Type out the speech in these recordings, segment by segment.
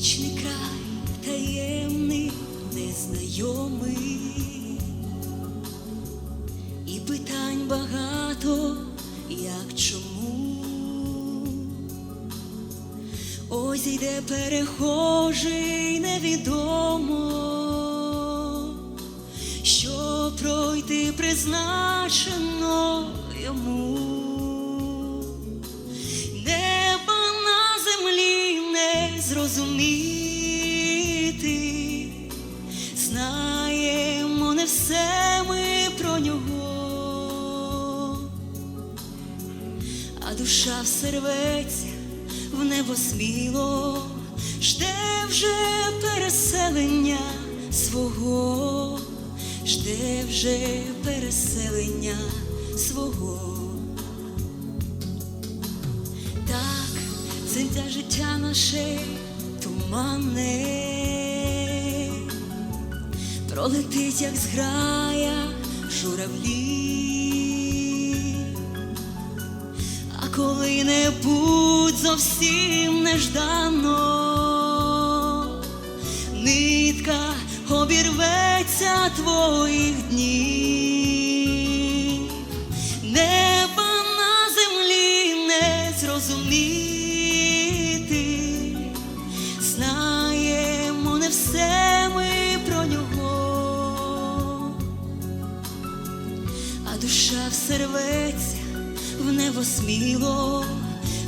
Вічний край таємний, незнайомий, і питань багато, як чому, ось йде перехожий невідомо, що пройти призначено йому. Душа все рветься в небо сміло, жде вже переселення свого, жде вже переселення свого. Так, центя життя наше туманне, пролетить, як зграя журавлі, коли-небудь зовсім неждано, нитка обірветься твоїх днів, неба на землі не зрозуміти, знаємо не все ми про нього, а душа все рветься в небо сміло,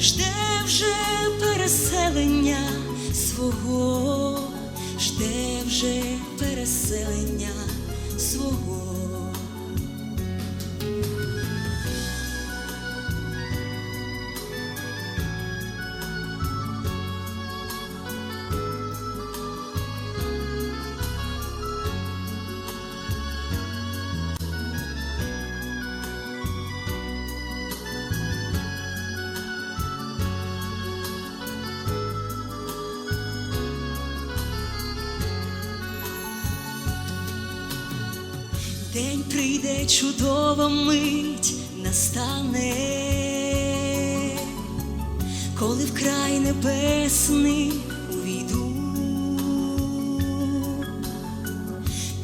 жде вже переселення свого, жде вже переселення свого. День прийде чудова мить настане, коли в край небесний увійду,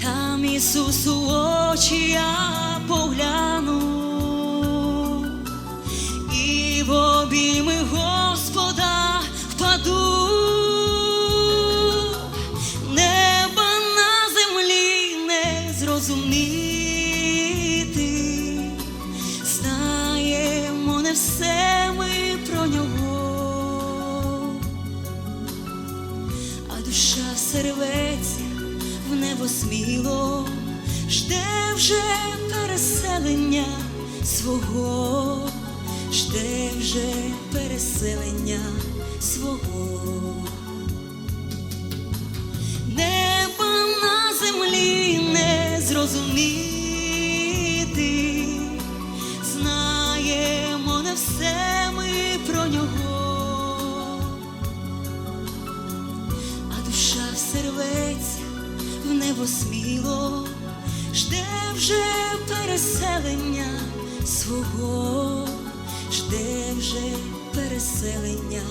там Ісусу очі я погляну зрозуміти, знаємо не все ми про нього, а душа все в небо сміло, жде вже переселення свого, жде вже переселення свого. Зрозуміти, знаємо не все ми про нього, а душа все рветься в небо сміло, жде вже переселення свого, жде вже переселення.